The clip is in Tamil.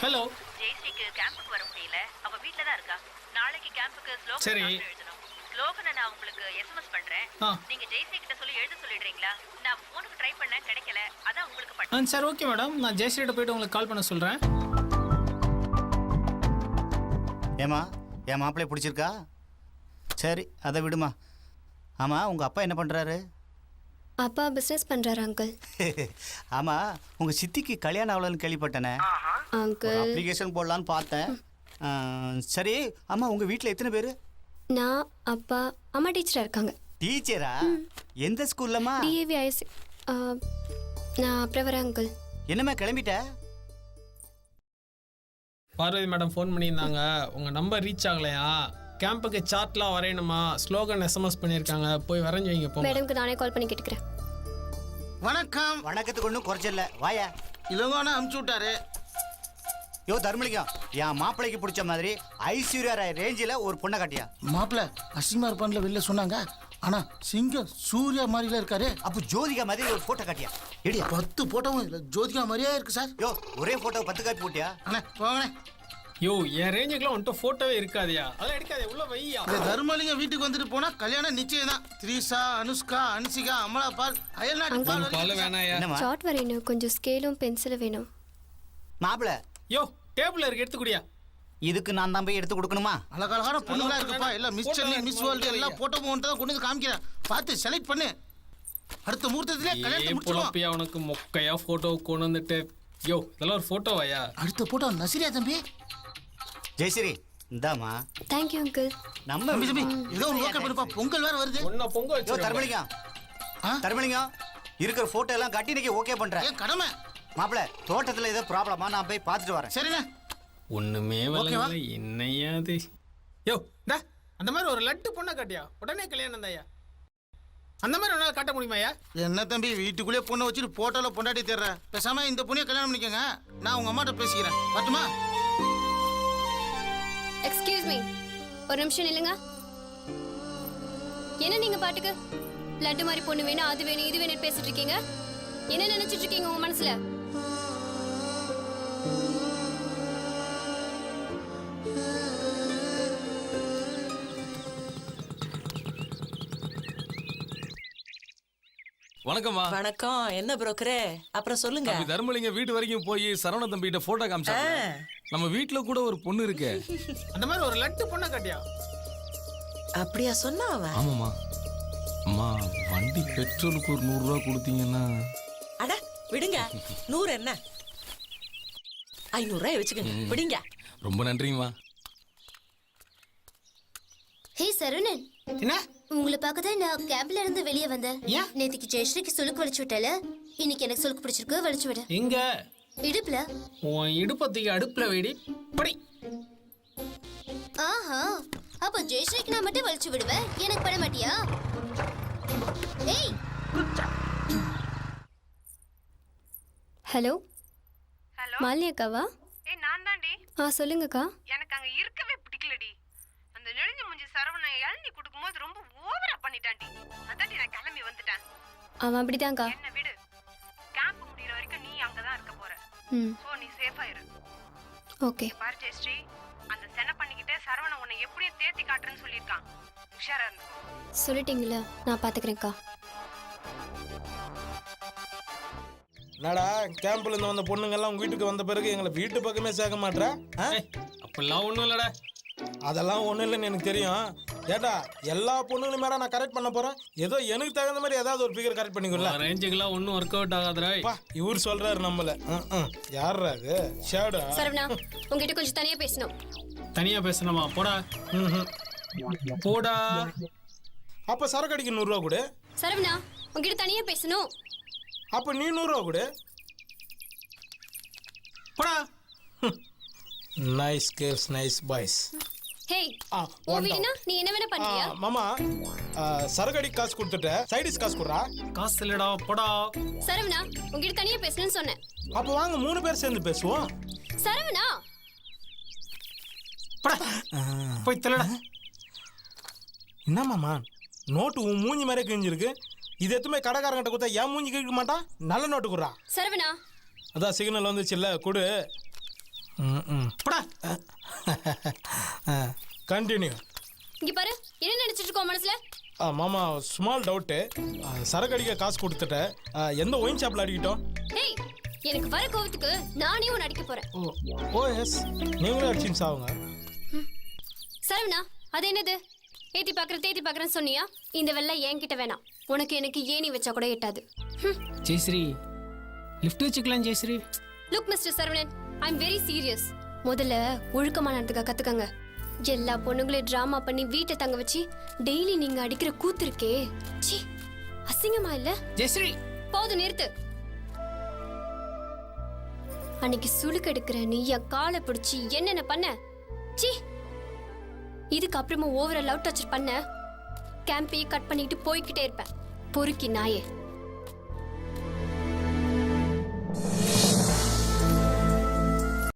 ஹலோ ஜெயஸ்ரீக்கு கேம்புக்கு வர முடியல. அவ வீட்ல தான் இருக்கா. நாளைக்கு கேம்புக்கு ஸ்லோகன் சரி. எழுதணும். ஸ்லோகனை நான் உங்களுக்கு எஸ்எம்எஸ் பண்றேன். ஆ. நீங்க ஜெயஸ்ரீ கிட்ட சொல்லி எழுத சொல்லிடுறீங்களா? நான் போனுக்கு ட்ரை பண்ணேன் கிடைக்கல. அதான் உங்களுக்கு ஆ பண்ணேன் சரி ஓகே மேடம் நான் ஜெயஸ்ரீட்ட போயிட்டு உங்களுக்கு கால் பண்ண சொல்கிறேன் ஏமா என் மாப்பிள்ளை பிடிச்சிருக்கா? சரி அதை விடுமா. ஆமாம் உங்கள் அப்பா என்ன பண்ணுறாரு அப்பா பிஸ்னஸ் பண்ணுறாரு அங்கிள் ஆமாம் உங்கள் சித்திக்கு கல்யாணம் ஆகலன்னு கேள்விப்பட்டேனே. அங்கிள் அப்ளிகேஷன் போடலான்னு பார்த்தேன். சரி ஆமாம் உங்கள் வீட்டில் எத்தனை பேர்? நான் அப்பா அம்மா டீச்சராக இருக்காங்க. டீச்சரா எந்த ஸ்கூல்லம்மா டிஏவி ஐஎஸ் நான் அப்புறம் வரேன் அங்கிள் என்னம்மா கிளம்பிட்ட? பார்வதி மேடம் ஃபோன் பண்ணியிருந்தாங்க. உங்கள் நம்பர் ரீச் ஆகலையா? கேம்புக்கு சார்ட்லாம் வரையணுமா? ஸ்லோகன் எஸ்எம்எஸ் பண்ணியிருக்காங்க. போய் வரைஞ்சி வைங்க போங்க. மேடம்க்கு நானே கால் பண்ணி கேட்டுக்கிறேன். வணக்கம். வணக்கத்துக்கு ஒன்றும் குறைச்சல வாயா. இளங்கோன அமுச்சு விட்டாரு. யோ தர்மலிங்கம். என் மாப்பிள்ளைக்கு பிடிச்ச மாதிரி ஐஸ்வர்யா ராய் ரேஞ்சில் ஒரு பொண்ணை காட்டியா? மாப்பிள்ள அசிங்கமா இருப்பான்ல வெளில சொன்னாங்க. ஆனா சிங்கம் சூர்யா மாதிரில இருக்காரு. அப்போ ஜோதிகா மாதிரி ஒரு ஃபோட்டோ காட்டியா? எடியா பத்து போட்டோவும் இல்ல ஜோதிகா மாதிரியே இருக்கு சார். யோ ஒரே ஃபோட்டோ பத்து காப்பி போட்டியா? அண்ணே போங்கண்ணே. யோ என் ரேஞ்சுக்குலாம் வந்துட்டு ஃபோட்டோவே இருக்காதியா. அதெல்லாம் எடுக்காதே உள்ள வையா. இந்த தர்மலிங்கம் வீட்டுக்கு வந்துட்டு போனா கல்யாணம் நிச்சயம் தான் த்ரீஷா அனுஷ்கா அன்சிகா அமலா பால் அயல்நாட்டு பால் பால வரைக்கும் வேணாயா? என்னம்மா? சார்ட் வரையணும் கொஞ்சம் ஸ்கேலும் பென்சிலும் வேணும். மாப்பிள்ள யோ டேபிள் இருக்கு எடுத்துக்கூடியா இதுக்கு நான் தான் போய் எடுத்து கொடுக்கணுமா? அழகழகான பொண்ணுங்களா இருக்குப்பா. எல்லாம் மிஸ் சென்னை மிஸ் வேர்ல்டு எல்லா போட்டோ போட்டு தான் கொண்டு வந்து காமிக்கிறேன். பார்த்து செலக்ட் பண்ணு. அடுத்த முகூர்த்தத்திலே கல்யாணத்தை புலப்பியா உனக்கு மொக்கையா ஃபோட்டோ கொண்டு வந்துட்டு. யோ இதெல்லாம் ஒரு ஃபோட்டோவாயா அடுத்த போட்டோ நசிரியா தம்பி. ஜெயஸ்ரீ இந்தாமா தேங்க்யூ அங்கிள் நம்ம தம்பி தம்பி ஏதோ ஒரு ஓகே பண்ணுப்பா பொங்கல் வேற வருது. ஒன்னா பொங்க யோ வச்சு தர்மலிங்கம். ஆ? தர்மலிங்கம் இருக்கிற போட்டோ எல்லாம் கட்டி இன்னைக்கு ஓகே பண்றேன். கடமை? மாப்பிள்ள தோட்டத்துல ஏதோ ப்ராப்ளமா நான் போய் பார்த்துட்டு வரேன். சரிண்ணே. ஒண்ணுமே ஓகேவா? வரல என்னையா அது யோ டா அந்த மாதிரி ஒரு லட்டு பொண்ணை காட்டியா? உடனே கல்யாணம் தாயா அந்த மாதிரி உன்னால காட்ட முடியுமாயா என்ன தம்பி வீட்டுக்குள்ளே பொண்ணை வச்சுட்டு போட்டோல பொண்டாட்டி தேடுற? பேசாம இந்த பொண்ணைய கல்யாணம் பண்ணிக்கோங்க. நான் உங்க அம்மாட்ட பேசிக்கிறேன். வரட்டுமா? எக்ஸ்கியூஸ் மீ ஒரு நிமிஷம் நில்லுங்க. என்ன நீங்க பாட்டுக்கு? லட்டு மாதிரி பொண்ணு வேணும் அது வேணும் இது வேணும் பேசிட்டு இருக்கீங்க என்ன நினைச்சிட்டு இருக்கீங்க உங்க மனசுல? வணக்கம்மா. வணக்கம். என்ன புரோக்கரே அப்புறம் சொல்லுங்க. தர்மலிங்க வீட்டு வரைக்கும் போய் சரவண தம்பிகிட்ட போட்டோ காமிச்சாங்க நம்ம வீட்ல கூட ஒரு பொண்ணு இருக்கு. அந்த மாதிரி ஒரு லட்டு பொண்ணை காட்டியா? அப்படியா சொன்னா அவன் ஆமாம்மா. அம்மா வண்டி பெட்ரோலுக்கு ஒரு நூறு ரூபா கொடுத்தீங்கன்னா. அட விடுங்க. நூறு என்ன? ஐநூறு ரூபாய் வச்சுக்கோங்க. விடுங்க ரொம்ப நன்றிங்கம்மா ஹே சரவணன். என்ன? உங்களை பார்க்க தான் நான் கேம்ப்ல இருந்து வெளியே வந்தேன். ஏன்? நேத்துக்கு ஜெயஸ்ரீக்கு சுளுக்கு வலிச்சு விட்டல இன்னைக்கு எனக்கு சுளுக்கு பிடிச்சிருக்கு வலிச்சு விட. எங்க? இடுப்புல? உன் இடுப்பத்துக்கு அடுப்புல வெடி. படி. ஆஹா அப்ப ஜெயஸ்ரீக்கு நான் மட்டும் வலிச்சு விடுவேன் எனக்கு பண்ண மாட்டியா? ஏய்! ஹலோ? ஹலோ? மாலினி அக்காவா? ஏய் நான் தாண்டி ஆ சொல்லுங்கக்கா. எனக்கு அங்க இருக்கவே பிடிக்கலடி. அந்த நெளிஞ்ச முஞ்சி சரவணன் இளநீ கொடுக்கும்போது ரொம்ப ஓவரா பண்ணிட்டான்டி. அதான்டி நான் கிளம்பி வந்துட்டேன். அவன் அப்படிதான்க்கா. என்ன விடு. கேம்ப் முடியிற வரைக்கும் நீ அங்கதான் இருக்க போற. ம். சோ நீ சேஃபா இரு. ஓகே. பாரு ஜெயஸ்ரீ அந்த சென பண்ணிக்கிட்டே சரவணன் உன்னை எப்படியும் தேத்தி காட்டுறேன்னு சொல்லியிருக்கான். உஷாரா இருந்துக்கோ சொல்லிட்டீங்களா நான் பார்த்துக்கிறேன்க்கா என்னடா கேம்ப்ல இருந்து வந்த பொண்ணுங்கெல்லாம் உங்க வீட்டுக்கு வந்த பிறகு எங்களை வீட்டு பக்கமே சேர்க்க மாட்ற? ஆ? ஏய், அப்படிலாம் ஒண்ணும் இல்லடா. அதெல்லாம் ஒண்ணும் இல்லைன்னு எனக்கு தெரியும். ஏடா எல்லா பொண்ணுங்களும் மேல நான் கரெக்ட் பண்ண போறேன்? ஏதோ எனக்கு தகுந்த மாதிரி ஏதாவது ஒரு ஃபிகர் கரெக்ட் பண்ணிக்கல ரேஞ்சுக்கெல்லாம் ஒன்றும் ஒர்க் அவுட் ஆகாதுடா. பா இவர் சொல்றாரு நம்மள. ம், ம். யார்ரா அது ஷேடா சரவணா உங்ககிட்ட கொஞ்சம் தனியா பேசணும். தனியா பேசணுமா? போடா. போடா. அப்ப சரக்கு அடிக்க நூறுரூவா கொடு. சரவணா உங்ககிட்ட தனியா பேசணும். அப்ப நீ நூறுரூவா கொடு. போடா. Nice girls nice boys hey ஆ, உன் வீடுனா நீ என்ன வேணா பண்றியா? மாமா அடிக்க காசு கொடுத்துட்ட. சைடிஸ் காசு கொடுறா. காசு இல்லடா போடா. சரவணா உங்ககிட்ட தனியா பேசணும்னு சொன்னேன். அப்ப வாங்க மூணு பேர் சேர்ந்து பேசுவோம். சரவணா! போடா. போய் தள்ளடா. என்ன மாமா? நோட்டு உன் மூஞ்சி மாதிரி கிழிஞ்சிருக்கு. இது எத்துமே கடைக்காரங்கிட்ட கொடுத்தா ஏன் மூஞ்சி கிழிக்க மாட்டான் நல்ல நோட்டு குடுறா. சரவணா! அதான் சிக்னல் வந்துச்சுல்ல கொடு. ம் ம். கண்டினியூ இங்க பாரு என்ன நினைச்சிட்டு இருக்கோம் மனசுல? மாமா ஸ்மால் டவுட்டு சரக்கு அடிக்க காசு கொடுத்துட்டேன் ஆ, எந்த ஒயின் ஷாப்பில் அடிக்கிட்டோம்? டேய் எனக்கு வர கோவத்துக்கு நானே உன்னை அடிக்க போறேன். ஓ ஓ எஸ் நீங்களே அடிச்சின்னு சாவுங்க. சரவணா அது என்னது? ஏத்தி பாக்குறேன் தேத்தி பாக்குறேன்னு சொன்னியா? இந்த வெள்ளை என்கிட்ட வேணாம். உனக்கு எனக்கு ஏணி வச்சா கூட எட்டாது. ஜெயஸ்ரீ லிஃப்ட் வச்சுக்கலாம் Jayashree. Look mister Saravanan I am very serious முதல்ல ஒழுக்கமான நடந்துக்க கத்துக்கங்க. எல்லா பொண்ணுங்களையும் டிராமா பண்ணி வீட்டை தங்க வச்சு டெய்லி நீங்க அடிக்கிற கூத்து இருக்கே. ச்சீ அசிங்கமா இல்ல? ஜெயஸ்ரீ! போதும் நிறுத்து. அன்னைக்கு சுளுக்கு எடுக்கிற நீ என் காலை பிடிச்சி என்னென்ன பண்ண? ச்சீ இதுக்கு அப்புறமா ஓவரா லவ் டச்சர் பண்ண. கேம்பையே கட் பண்ணிட்டு போய்கிட்டே இருப்பேன். பொறுக்கி நாயே.